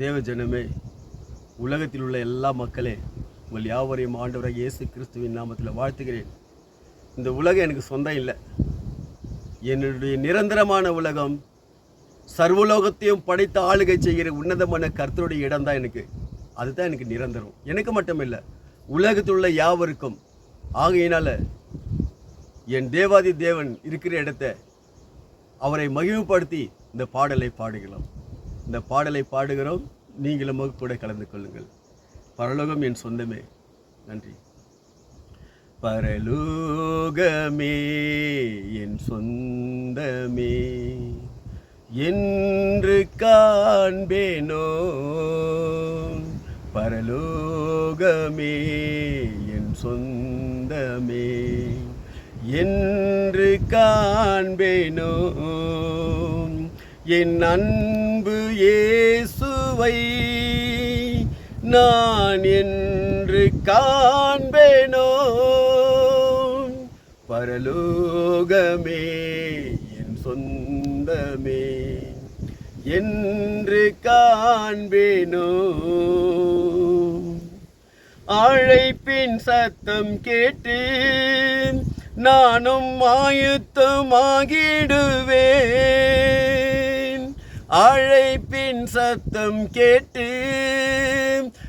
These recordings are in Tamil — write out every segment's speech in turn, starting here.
தேவ ஜனமே உலகத்தில் உள்ள எல்லா மக்களே உங்கள் யாவரையும் ஆண்டவராக இயேசு கிறிஸ்துவின் நாமத்தில் வாழ்த்துகிறேன். இந்த உலகம் எனக்கு சொந்தம் இல்லை. என்னுடைய நிரந்தரமான உலகம் சர்வலோகத்தையும் படைத்த ஆளுகை செய்கிற உன்னதமான கர்த்தருடைய இடம் தான் எனக்கு. அதுதான் எனக்கு நிரந்தரம். எனக்கு மட்டும் இல்லை உலகத்தில் உள்ள யாவருக்கும். ஆகையினால் என் தேவாதி தேவன் இருக்கிற இடத்த அவரை மகிமைப்படுத்தி இந்த பாடலை பாடுகிறோம். இந்த பாடலை பாடுகிறோம். நீங்களும் கூட கலந்து கொள்ளுங்கள். பரலோகம் என் சொந்தமே. நன்றி. பரலோகமே என் சொந்தமே. என்று காண்பேனோ? பரலோகமே என் சொந்தமே. என்று காண்பேனோ? என் அன்பு இயேசுவை நான் என்று காண்பேனோ? பரலோகமே என் சொந்தமே என்று காண்பேனோ? அழைப்பின் சத்தம் கேட்டு நானும் ஆயுத்தமாகிடுவேன். அழைப்பின் சத்தம் கேட்டு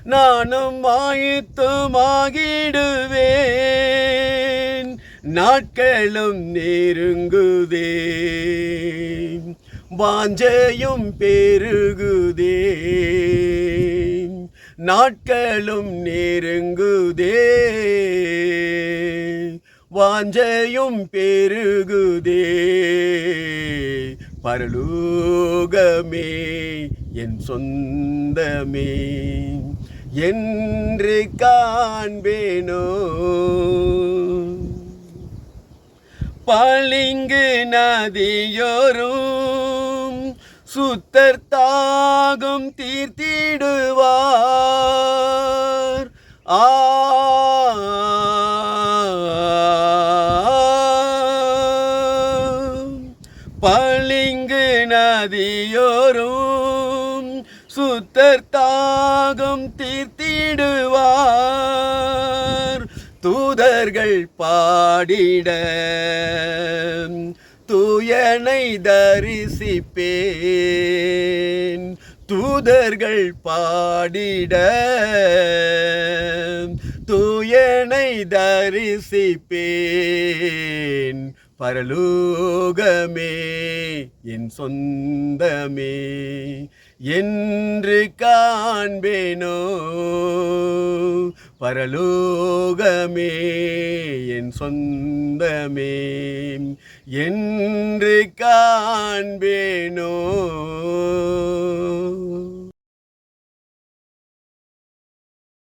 நானும் ஆயுத்தமாகிடுவேன் நாட்களும் நெருங்குதே. வாஞ்சையும் பெருகுதே. நாட்களும் நெருங்குதே. வாஞ்சையும் பெருகுதே. பரலோகமே என் சொந்தமே. என்று காண்பேனோ? பளிங்கு நதியோரும் சுத்தர் தாகம் தீர்த்திடுவார். ஆ இங்கு நதியோரும் சுத்தர் தாகம் தீர்த்திடுவார். தூதர்கள் பாடிட தூயனை தரிசிப்பேன். தூதர்கள் பாடிட தூயனை தரிசிப்பேன். பரலோகமே என் சொந்தமே என்று காண்பேனோ? பரலோகமே என் சொந்தமே என்று காண்பேனோ?